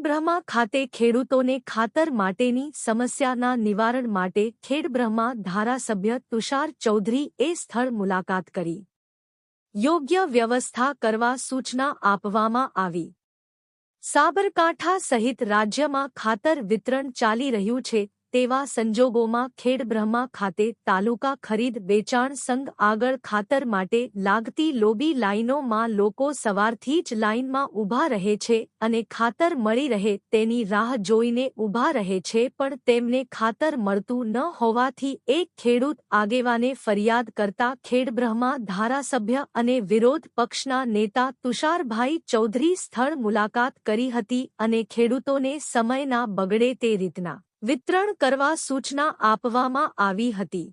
ખેડબ્રહ્મા ખાતે ખેડૂતોને ખાતર માટેની સમસ્યાના નિવારણ માટે ખેડબ્રહ્મા ધારાસભ્ય તુષાર ચૌધરી એ સ્થળ મુલાકાત કરી. યોગ્ય વ્યવસ્થા કરવા સૂચના આપવામાં આવી. સાબરકાંઠા સહિત રાજ્યમાં ખાતર વિતરણ ચાલી રહ્યું છે. તેવા સંજોગોમાં ખેડબ્રહ્મા ખાતે તાલુકા ખરીદ વેચાણ સંઘ આગળ ખાતર માટે લાગતી લોબી લાઇનોમાં લોકો સવારથી જ લાઇનમાં ઊભા રહે છે અને ખાતર મળી રહે તેની રાહ જોઈને ઊભા રહે છે પણ તેમને ખાતર મળતું ન હોવાથી એક ખેડૂત આગેવાને ફરિયાદ કરતા ખેડબ્રહ્મા ધારાસભ્ય અને વિરોધ પક્ષના નેતા તુષારભાઈ ચૌધરી સ્થળ મુલાકાત કરી હતી અને ખેડૂતોને સમયના બગડે તે રીતના વિતરણ કરવા સૂચના આપવામાં આવી હતી.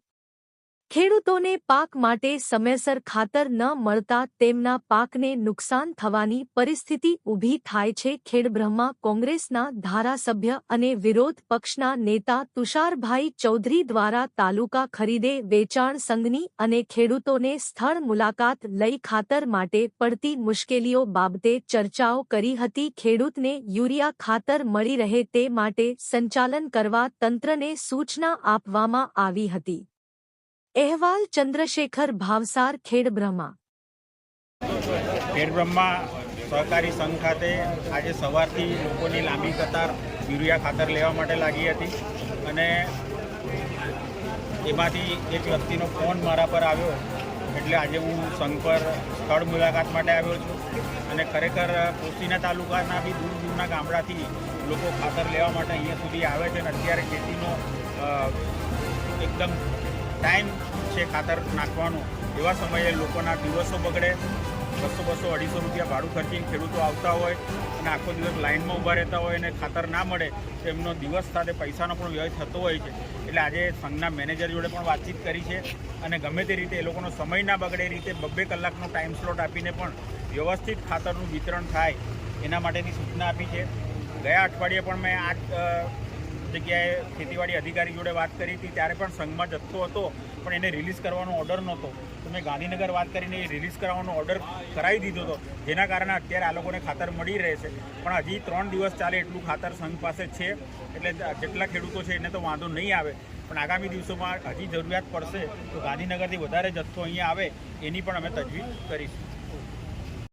ખેડૂતોને પાક માટે સમયસર ખાતર ન મળતા તેમના પાકને નુકસાન થવાની પરિસ્થિતિ ઊભી થાય છે. ખેડબ્રહ્મા કોંગ્રેસના ધારાસભ્ય અને વિરોધ પક્ષના નેતા તુષારભાઈ ચૌધરી દ્વારા તાલુકા ખરીદે વેચાણ સંઘની અને ખેડૂતોને સ્થળ મુલાકાત લઈ ખાતર માટે પડતી મુશ્કેલીઓ બાબતે ચર્ચાઓ કરી હતી. ખેડૂતને યુરિયા ખાતર મળી રહે તે માટે સંચાલન કરવા તંત્રને સૂચના આપવામાં આવી હતી. અહેવાલ ચંદ્રશેખર ભાવસાર ખેડબ્રહ્મા ખેડબ્રહ્મા સહકારી સંઘ ખાતે આજે સવારથી લોકોની લાંબી કતાર યુરિયા ખાતર લેવા માટે લાગી હતી અને એમાંથી એક વ્યક્તિનો ફોન મારા પર આવ્યો એટલે આજે હું સંઘ પર સ્થળ મુલાકાત માટે આવ્યો છું અને ખરેખર કોશીના તાલુકાના બી દૂર દૂરના ગામડાથી લોકો ખાતર લેવા માટે અહીંયા સુધી આવે છે અને અત્યારે ખેતીનો એકદમ ટાઈમ છે ખાતર નાખવાનો. એવા સમયે લોકોના દિવસો બગડે. બસો બસો અઢીસો રૂપિયા ભાડું ખર્ચીને ખેડૂતો આવતા હોય અને આખો દિવસ લાઇનમાં ઊભા રહેતા હોય અને ખાતર ના મળે, તો એમનો દિવસ સાથે પૈસાનો પણ વ્યય થતો હોય છે. એટલે આજે સંઘના મેનેજર જોડે પણ વાતચીત કરી છે અને ગમે તે રીતે એ લોકોનો સમય ના બગડે, એ રીતે બબ્બે કલાકનો ટાઈમ સ્લોટ આપીને પણ વ્યવસ્થિત ખાતરનું વિતરણ થાય, એના માટેની સૂચના આપી છે. ગયા અઠવાડિયે પણ મેં આ જગ્યાએ ખેતીવાડી અધિકારી જોડે વાત કરી હતી, ત્યારે પણ સંઘમાં જથ્થો હતો, પણ એને રિલીઝ કરવાનો ઓર્ડર નહોતો. તો મેં ગાંધીનગર વાત કરીને એ રિલીઝ કરવાનો ઓર્ડર કરાવી દીધો હતો. જેના કારણે અત્યારે આ લોકોને ખાતર મળી રહે છે. પણ હજી ત્રણ દિવસ ચાલે એટલું ખાતર સંઘ પાસે છે, એટલે જેટલા ખેડૂતો છે એને તો વાંધો નહીં આવે. પણ આગામી દિવસોમાં હજી જરૂરિયાત પડશે તો ગાંધીનગરથી વધારે જથ્થો અહીંયા આવે, એની પણ અમે તજવીજ કરીશું.